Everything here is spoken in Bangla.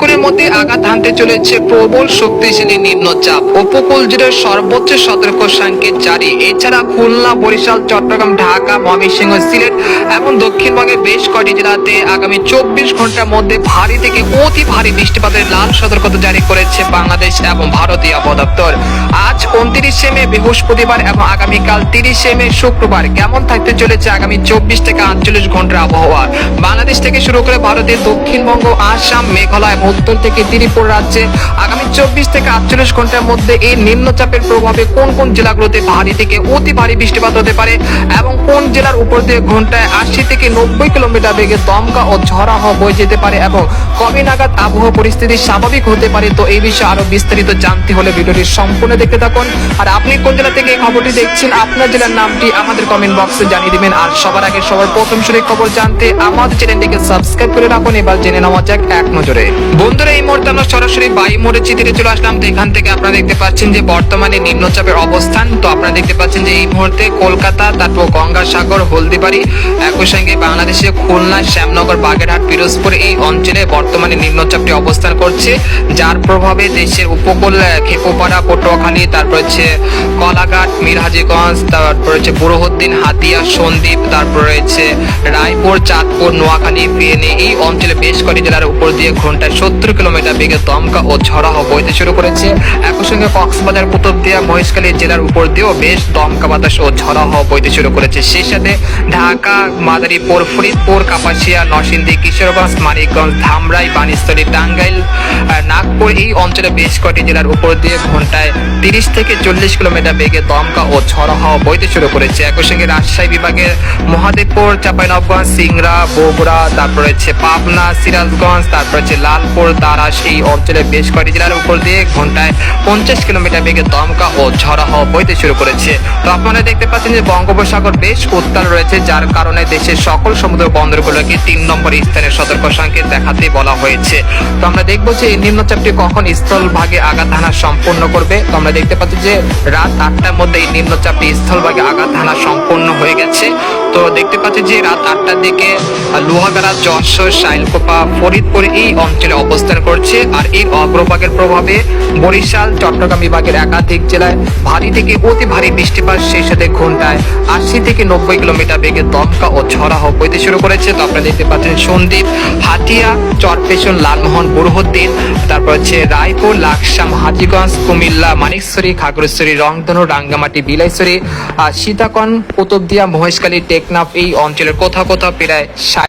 কিছুক্ষণের মধ্যে আঘাত হানতে চলেছে প্রবল শক্তিশালী নিম্নচাপ। উপকূল জুড়ে সর্বোচ্চ সতর্ক সংকেত জারি। এছাড়া খুলনা, বরিশাল, চট্টগ্রাম, ঢাকা, ময়মনসিংহ, সিলেট এবং দক্ষিণবঙ্গের বেশ কয়টি জেলাতে আগামী চব্বিশ ঘণ্টার মধ্যে ভারী থেকে অতি ভারী বৃষ্টিপাতের লাল সতর্কতা জারি করেছে বাংলাদেশ এবং ভারতীয় দপ্তর আজ উনত্রিশে মে, বৃহস্পতিবার এবং আগামীকাল তিরিশে মে, শুক্রবার কেমন থাকতে চলেছে আগামী চব্বিশ থেকে আটচল্লিশ ঘণ্টার আবহাওয়া? বাংলাদেশ থেকে শুরু করে ভারতের দক্ষিণবঙ্গ, আসাম, মেঘালয় এবং উত্তর থেকে ত্রিপুরা রাজ্যে আগামী চব্বিশ থেকে আটচল্লিশ ঘণ্টার মধ্যে এই নিম্নচাপের প্রভাবে কোন কোন জেলাগুলোতে ভারী থেকে অতি ভারী বৃষ্টিপাত হতে পারে এবং কোন জেলার উপর দিয়ে ঘন্টায় আশি থেকে নব্বই কিলোমিটার বেগে দমকা ও ঝড়া হওয়া বয়ে যেতে পারে এবং কবে নাগাদ আবহাওয়া পরিস্থিতি স্বাভাবিক হতে পারে তো এই বিষয়ে আরও বিস্তারিত জানতে হলে ভিডিওটি সম্পূর্ণ দেখতে থাকুন। আর আপনি কোন জেলা থেকে এই খবরটি দেখছেন, আপনার জেলার নামটি আমাদের কমেন্ট বক্সে জানিয়ে দিবেন। আর সবার আগে সবার প্রথম শুনে খবর জানতে আমাদের চ্যানেলটিকে সাবস্ক্রাইব করে রাখুন। এবার জেনে নেওয়া যাক এক নজরে। বন্ধুরা, এই মুহূর্তে আমরা সরাসরি বাই মোড়ের চিত্রে চলে আসলাম তো এখান থেকে আপনারা দেখতে পাচ্ছেন যে বর্তমানে নিম্নচাপের অবস্থান। তো আপনারা দেখতে পাচ্ছেন যে এই মুহূর্তে কলকাতা, তারপর গঙ্গাসাগর, হলদিবাড়ি, একই সঙ্গে বাংলাদেশে খুলনা, শ্যামনগর, বাগেরহাট, পিরোজপুর এই অঞ্চলে বর্তমানে নিম্নচাপটি অবস্থান করছে। যার প্রভাবে দেশের উপকূল খেপুপাড়া, পটুয়াখালী, তারপর হচ্ছে কলাঘাট, মিরহাজিগঞ্জ, তারপর হচ্ছে বুরহদ্দিন হাতিয়া, সন্দ্বীপ, তারপর রয়েছে রায়পুর, চাঁদপুর, নোয়াখালী ফেনী এই অঞ্চলে বেশ কয়েকটি জেলার উপর দিয়ে ঘন্টায় সত্তর কিলোমিটার বেগে দমকা ও হওয়া বইতে শুরু করেছে। একই সঙ্গে কক্সবাজার কুতুবদিয়া মহেশখালী জেলার উপর দিয়েও বেশ দমকা বাতাস ও হওয়া বইতে শুরু করেছে। সেই সাথে ঢাকা, মাদারীপুর, ফরিদপুর, কাপাসিয়া, নরসিংদী, কিশোরগঞ্জ, মানিকগঞ্জ, ধামরাই বানিস্থলী টাঙ্গাইল আর এই অঞ্চলে বেশ কয়েকটি জেলার উপর দিয়ে ঘন্টায় তিরিশ থেকে চল্লিশ কিলোমিটার বেগে দমকা ও ঝড় হাওয়া বইতে শুরু করেছে। একই সঙ্গে রাজশাহী বিভাগের মহাদেবপুর, চাঁপাইনবগঞ্জ, সিংড়া, বগুড়া, তারপর হচ্ছে পাবনা, সিরাজগঞ্জ, তারপর হচ্ছে লালপুর দারাস এই অঞ্চলে বেশ কয়েকটি জেলার উপর দিয়ে ঘন্টায় পঞ্চাশ কিলোমিটার বেগে দমকা ও ঝড় হাওয়া বইতে শুরু করেছে। তো আপনারা দেখতে পাচ্ছেন যে বঙ্গোপসাগর বেশ উত্তাল রয়েছে, যার কারণে দেশের সকল সমুদ্র বন্দরগুলোকে তিন নম্বর স্থানের সতর্ক সংকেত দেখাতে বলা হয়েছে। তো আমরা দেখব যে এই নিম্নচাপটি কখন স্থল ভাগে আঘাত হানা সম্পন্ন করবে? তোমরা দেখতে পাচ্ছি যে রাত আটটার মধ্যে এই নিম্নচাপে স্থল ভাগে আঘাত হানা সম্পন্ন হয়ে গেছে। তো দেখতে পাচ্ছি যে রাত আটটার দিকে লোহাগাড়া যশোর শাইলকোপা ফরিদপুর এই অঞ্চলে অবস্থান করছে। আর এই অগ্রভাগের প্রভাবে বরিশাল, চট্টগ্রাম বিভাগের একাধিক জেলায় ভারী থেকে অতি ভারী বৃষ্টিপাত সেই সাথে ঘন্টায় আশি থেকে নব্বই কিলোমিটার বেগে দমকা ও হওয়া বইতে শুরু করেছে। তো আপনারা দেখতে পাচ্ছেন সন্দ্বীপ হাতিয়া চরপেশন লালমোহন, বুরহুদ্দিন, তারপর হচ্ছে রায়পুর, লাকসাম হাজিগঞ্জ কুমিল্লা মানিকছড়ি খাগড়াছড়ি, রংধনু, রাঙ্গামাটি, বিলাইছড়ি আর সীতাকন কুতুবদিয়া, মহেশখালী টেকনাফ এই অঞ্চলের কোথাও কোথাও প্রায়